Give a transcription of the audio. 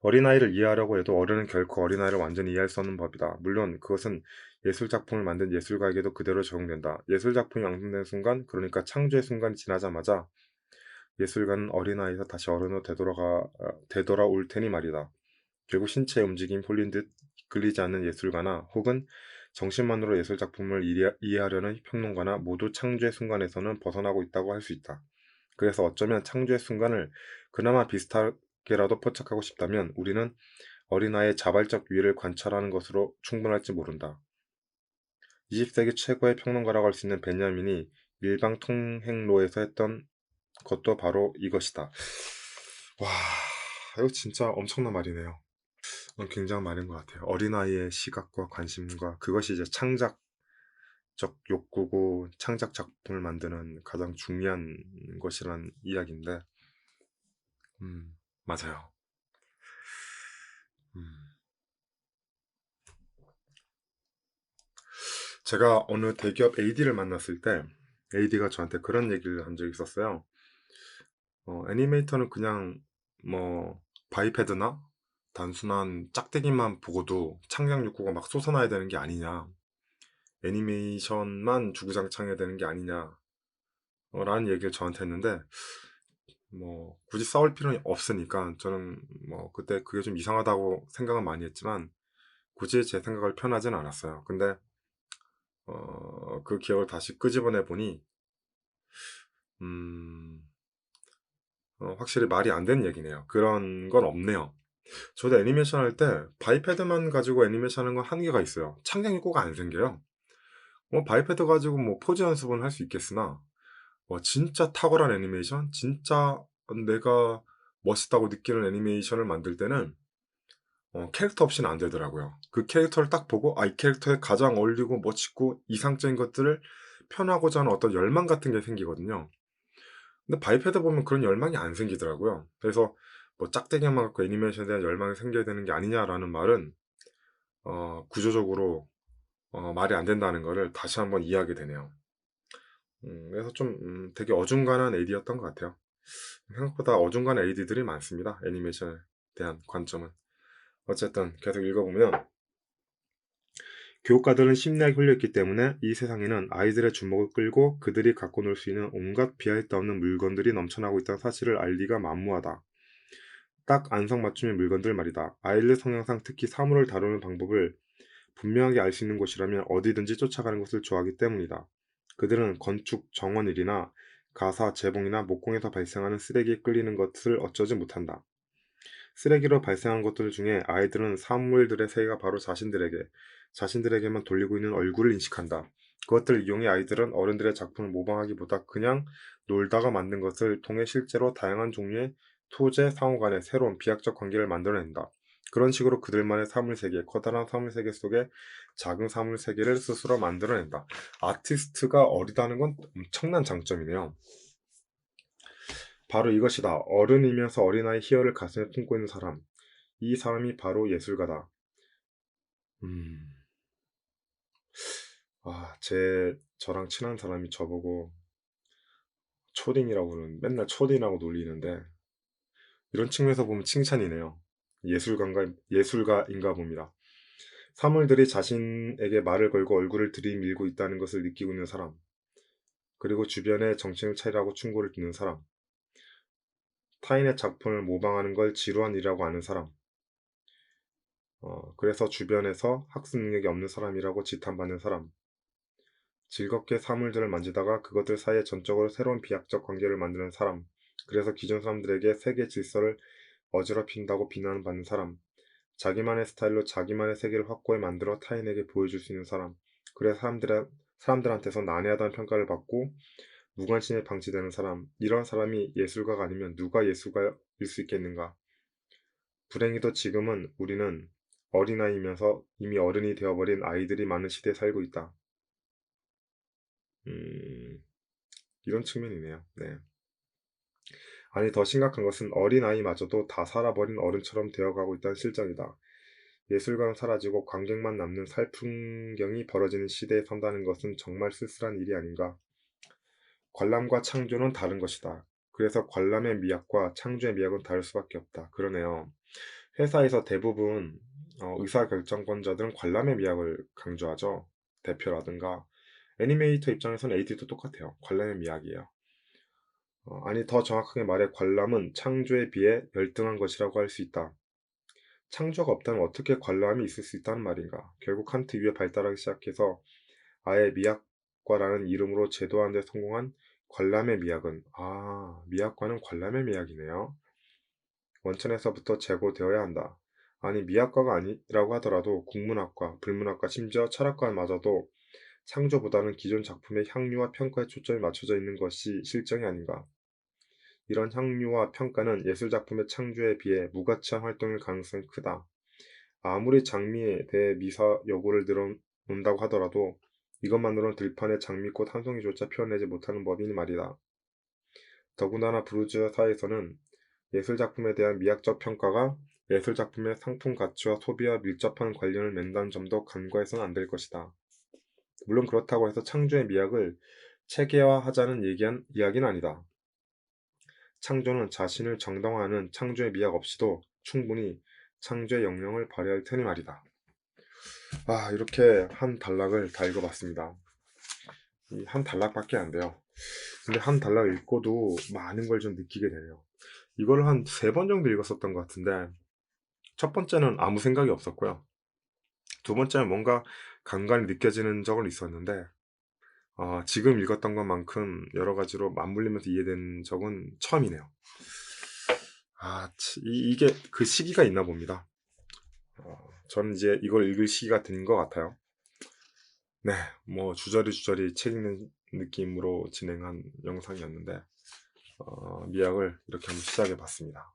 어린아이를 이해하려고 해도 어른은 결코 어린아이를 완전히 이해할 수 없는 법이다. 물론 그것은 예술작품을 만든 예술가에게도 그대로 적용된다. 예술작품이 완성된 순간, 그러니까 창조의 순간이 지나자마자 예술가는 어린아이에서 다시 어른으로 되돌아가, 어, 되돌아올 테니 말이다. 결국 신체의 움직임 홀린 듯 이끌리지 않는 예술가나 혹은 정신만으로 예술작품을 이해하려는 평론가나 모두 창조의 순간에서는 벗어나고 있다고 할 수 있다. 그래서 어쩌면 창조의 순간을 그나마 비슷하 게라도 포착하고 싶다면 우리는 어린아이의 자발적 위를 관찰하는 것으로 충분할지 모른다. 20세기 최고의 평론가라고 할 수 있는 베냐민이 일방 통행로에서 했던 것도 바로 이것이다. 와, 이거 진짜 엄청난 말이네요. 굉장한 말인 것 같아요. 어린아이의 시각과 관심과 그것이 이제 창작적 욕구고 창작 작품을 만드는 가장 중요한 것이란 이야기인데, 음, 맞아요. 음. 제가 어느 대기업 AD를 만났을 때 AD가 저한테 그런 얘기를 한 적이 있었어요. 어, 애니메이터는 그냥 뭐 바이패드나 단순한 짝대기만 보고도 창작 욕구가 막 솟아나야 되는 게 아니냐. 애니메이션만 주구장창 해야 되는 게 아니냐. 어, 라는 얘기를 저한테 했는데, 뭐, 굳이 싸울 필요는 없으니까, 저는 뭐, 그때 그게 좀 이상하다고 생각은 많이 했지만, 굳이 제 생각을 편하진 않았어요. 근데, 어, 그 기억을 다시 끄집어내 보니, 음, 어, 확실히 말이 안 되는 얘기네요. 그런 건 없네요. 저도 애니메이션 할 때 바이패드만 가지고 애니메이션 하는 건 한계가 있어요. 창작이 꼭 안 생겨요. 뭐 바이패드 가지고 뭐 포즈 연습은 할 수 있겠으나 뭐 진짜 탁월한 애니메이션, 진짜 내가 멋있다고 느끼는 애니메이션을 만들 때는 어, 캐릭터 없이는 안 되더라고요. 그 캐릭터를 딱 보고 아 이 캐릭터에 가장 어울리고 멋있고 이상적인 것들을 편하고자 하는 어떤 열망 같은 게 생기거든요. 근데 바이패드 보면 그런 열망이 안 생기더라고요. 그래서 뭐 짝대기만 갖고 애니메이션에 대한 열망이 생겨야 되는 게 아니냐라는 말은 어, 구조적으로 어, 말이 안 된다는 것을 다시 한번 이해하게 되네요. 음, 그래서 좀 음, 되게 어중간한 AD였던 것 같아요. 생각보다 어중간한 AD들이 많습니다. 애니메이션에 대한 관점은. 어쨌든 계속 읽어보면 교육가들은 심리학에 홀려있기 때문에 이 세상에는 아이들의 주목을 끌고 그들이 갖고 놀 수 있는 온갖 비할 데 없는 물건들이 넘쳐나고 있다는 사실을 알리가 만무하다. 딱 안성맞춤의 물건들 말이다. 아이들 성향상 특히 사물을 다루는 방법을 분명하게 알 수 있는 곳이라면 어디든지 쫓아가는 것을 좋아하기 때문이다. 그들은 건축, 정원일이나 가사, 재봉이나 목공에서 발생하는 쓰레기에 끌리는 것을 어쩌지 못한다. 쓰레기로 발생한 것들 중에 아이들은 사물들의 세계가 바로 자신들에게, 자신들에게만 돌리고 있는 얼굴을 인식한다. 그것들을 이용해 아이들은 어른들의 작품을 모방하기보다 그냥 놀다가 만든 것을 통해 실제로 다양한 종류의 토제 상호 간의 새로운 비약적 관계를 만들어낸다. 그런 식으로 그들만의 사물세계, 커다란 사물세계 속에 작은 사물세계를 스스로 만들어낸다. 아티스트가 어리다는 건 엄청난 장점이네요. 바로 이것이다. 어른이면서 어린아이 희열을 가슴에 품고 있는 사람. 이 사람이 바로 예술가다. 음. 아, 제, 저랑 친한 사람이 저보고 초딩이라고는 맨날 초딩이라고 놀리는데 이런 측면에서 보면 칭찬이네요. 예술가인가, 예술가인가 봅니다. 사물들이 자신에게 말을 걸고 얼굴을 들이밀고 있다는 것을 느끼고 있는 사람. 그리고 주변에 정신을 차리라고 충고를 듣는 사람. 타인의 작품을 모방하는 걸 지루한 일이라고 아는 사람. 어, 그래서 주변에서 학습 능력이 없는 사람이라고 지탄받는 사람. 즐겁게 사물들을 만지다가 그것들 사이에 전적으로 새로운 비약적 관계를 만드는 사람. 그래서 기존 사람들에게 세계 질서를 어지럽힌다고 비난받는 사람, 자기만의 스타일로 자기만의 세계를 확고히 만들어 타인에게 보여줄 수 있는 사람, 그래서 사람들, 사람들한테서 난해하다는 평가를 받고 무관심에 방치되는 사람, 이런 사람이 예술가가 아니면 누가 예술가일 수 있겠는가? 불행히도 지금은 우리는 어린아이면서 이미 어른이 되어버린 아이들이 많은 시대에 살고 있다. 음, 이런 측면이네요. 네. 아니 더 심각한 것은 어린아이마저도 다 살아버린 어른처럼 되어가고 있다는 실정이다. 예술가는 사라지고 관객만 남는 살풍경이 벌어지는 시대에 선다는 것은 정말 쓸쓸한 일이 아닌가. 관람과 창조는 다른 것이다. 그래서 관람의 미학과 창조의 미학은 다를 수밖에 없다. 그러네요. 회사에서 대부분 어, 의사결정권자들은 관람의 미학을 강조하죠. 대표라든가 애니메이터 입장에서는 AD도 똑같아요. 관람의 미학이에요. 어, 아니 더 정확하게 말해 관람은 창조에 비해 열등한 것이라고 할 수 있다. 창조가 없다면 어떻게 관람이 있을 수 있다는 말인가? 결국 칸트 이후에 발달하기 시작해서 아예 미학과라는 이름으로 제도하는 데 성공한 관람의 미학은 아 미학과는 관람의 미학이네요. 원천에서부터 제고되어야 한다. 아니 미학과가 아니라고 하더라도 국문학과, 불문학과, 심지어 철학과마저도 창조보다는 기존 작품의 향유와 평가에 초점이 맞춰져 있는 것이 실정이 아닌가. 이런 향유와 평가는 예술작품의 창조에 비해 무가치한 활동일 가능성이 크다. 아무리 장미에 대해 미사 여구를 늘어놓는다고 하더라도 이것만으로는 들판의 장미꽃 한 송이조차 표현하지 못하는 법이니 말이다. 더군다나 사회에서는 예술작품에 대한 미학적 평가가 예술작품의 상품 가치와 소비와 밀접한 관련을 맺는다는 점도 간과해서는 안 될 것이다. 물론 그렇다고 해서 창조의 미학을 체계화하자는 얘기한 이야기는 아니다. 창조는 자신을 정당화하는 창조의 미학 없이도 충분히 창조의 영역을 발휘할 테니 말이다. 아, 이렇게 한 단락을 다 읽어봤습니다. 이 한 단락밖에 안 돼요. 근데 한 단락 읽고도 많은 걸 좀 느끼게 되네요. 이걸 한 세 번 정도 읽었었던 것 같은데, 첫 번째는 아무 생각이 없었고요. 두 번째는 뭔가 간간히 느껴지는 적은 있었는데, 어, 지금 읽었던 것만큼 여러 가지로 맞물리면서 이해된 적은 처음이네요. 아, 치- 이, 이게 그 시기가 있나 봅니다. 어, 저는 이제 이걸 읽을 시기가 된 것 같아요. 네, 뭐 주저리 주저리 책 읽는 느낌으로 진행한 영상이었는데 어, 미학을 이렇게 한번 시작해 봤습니다.